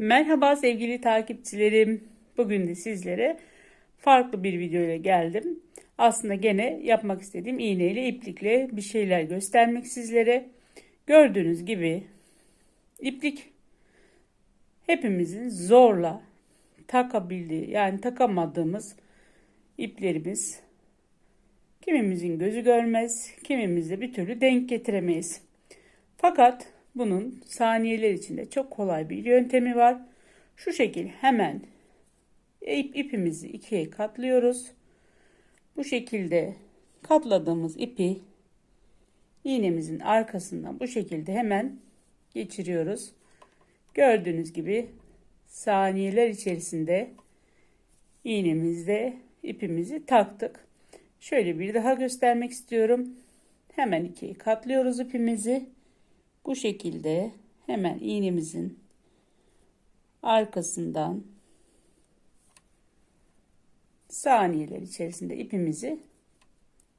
Merhaba sevgili takipçilerim. Bugün de sizlere farklı bir video ile geldim. Aslında gene yapmak istediğim iğneyle iplikle bir şeyler göstermek sizlere. Gördüğünüz gibi iplik hepimizin zorla takabildiği yani takamadığımız iplerimiz. Kimimizin gözü görmez, kimimizde bir türlü denk getiremeyiz. Fakat bunun saniyeler içinde çok kolay bir yöntemi var. Şu şekil hemen ip, ipimizi ikiye katlıyoruz. Bu şekilde katladığımız ipi iğnemizin arkasından bu şekilde hemen geçiriyoruz. Gördüğünüz gibi saniyeler içerisinde iğnemizde ipimizi taktık. Şöyle bir daha göstermek istiyorum. Hemen ikiye katlıyoruz ipimizi. Bu şekilde hemen iğnemizin arkasından saniyeler içerisinde ipimizi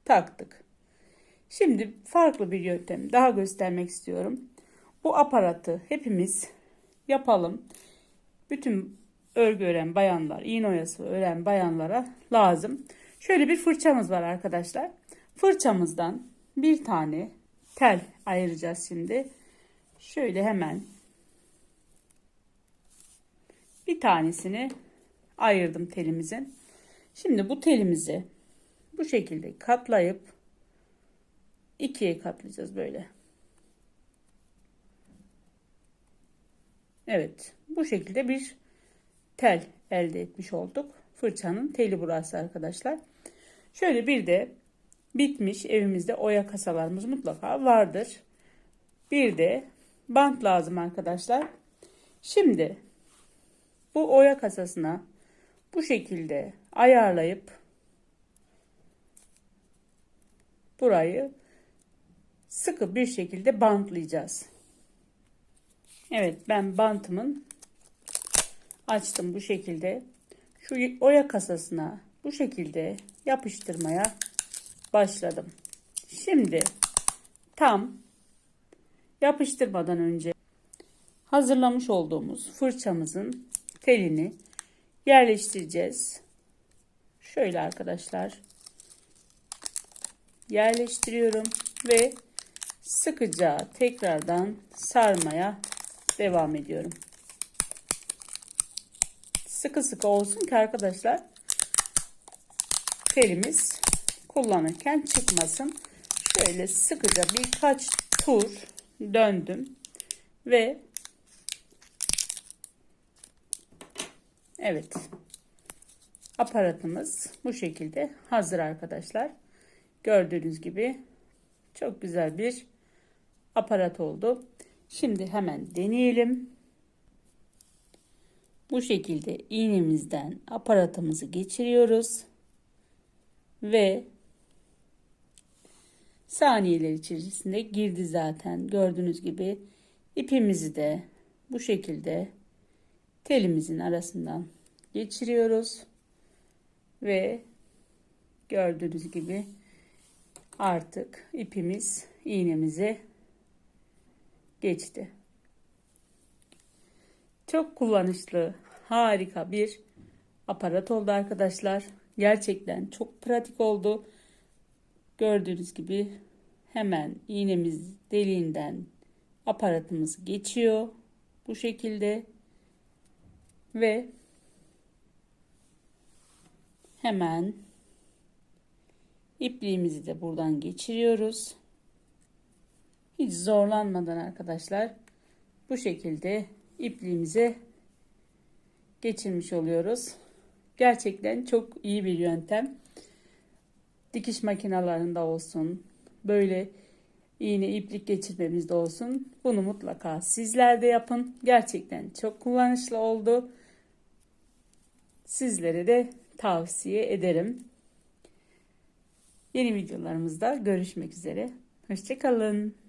taktık. Şimdi farklı bir yöntem daha göstermek istiyorum. Bu aparatı hepimiz yapalım. Bütün örgü öğren bayanlar, iğne oyası öğren bayanlara lazım. Şöyle bir fırçamız var arkadaşlar. Fırçamızdan bir tane tel ayıracağız şimdi. Şöyle hemen bir tanesini ayırdım telimizin. Şimdi bu telimizi bu şekilde katlayıp ikiye katlayacağız böyle. Evet bu şekilde bir tel elde etmiş olduk. Fırçanın teli burası arkadaşlar. Şöyle bir de bitmiş evimizde oya kasalarımız mutlaka vardır. Bir de bant lazım arkadaşlar. Şimdi bu oya kasasına bu şekilde ayarlayıp burayı sıkı bir şekilde bantlayacağız. Evet ben bantımın açtım bu şekilde. Şu oya kasasına bu şekilde yapıştırmaya başladım. Şimdi tam yapıştırmadan önce hazırlamış olduğumuz fırçamızın telini yerleştireceğiz. Şöyle arkadaşlar yerleştiriyorum ve sıkıca tekrardan sarmaya devam ediyorum. Sıkı sıkı olsun ki arkadaşlar telimiz kullanırken çıkmasın. Şöyle sıkıca birkaç tur döndüm ve evet aparatımız bu şekilde hazır arkadaşlar. Gördüğünüz gibi çok güzel bir aparat oldu. Şimdi hemen deneyelim. Bu şekilde iğnemizden aparatımızı geçiriyoruz ve saniyeler içerisinde girdi zaten. Gördüğünüz gibi ipimizi de bu şekilde telimizin arasından geçiriyoruz ve gördüğünüz gibi artık ipimiz iğnemize geçti. Çok kullanışlı, harika bir aparat oldu arkadaşlar. Gerçekten çok pratik oldu. Gördüğünüz gibi hemen iğnemiz deliğinden aparatımız geçiyor. Bu şekilde ve hemen ipliğimizi de buradan geçiriyoruz. Hiç zorlanmadan arkadaşlar bu şekilde ipliğimize geçirmiş oluyoruz. Gerçekten çok iyi bir yöntem. Dikiş makinalarında olsun, böyle iğne iplik geçirmemizde olsun. Bunu mutlaka sizler de yapın. Gerçekten çok kullanışlı oldu. Sizlere de tavsiye ederim. Yeni videolarımızda görüşmek üzere. Hoşçakalın.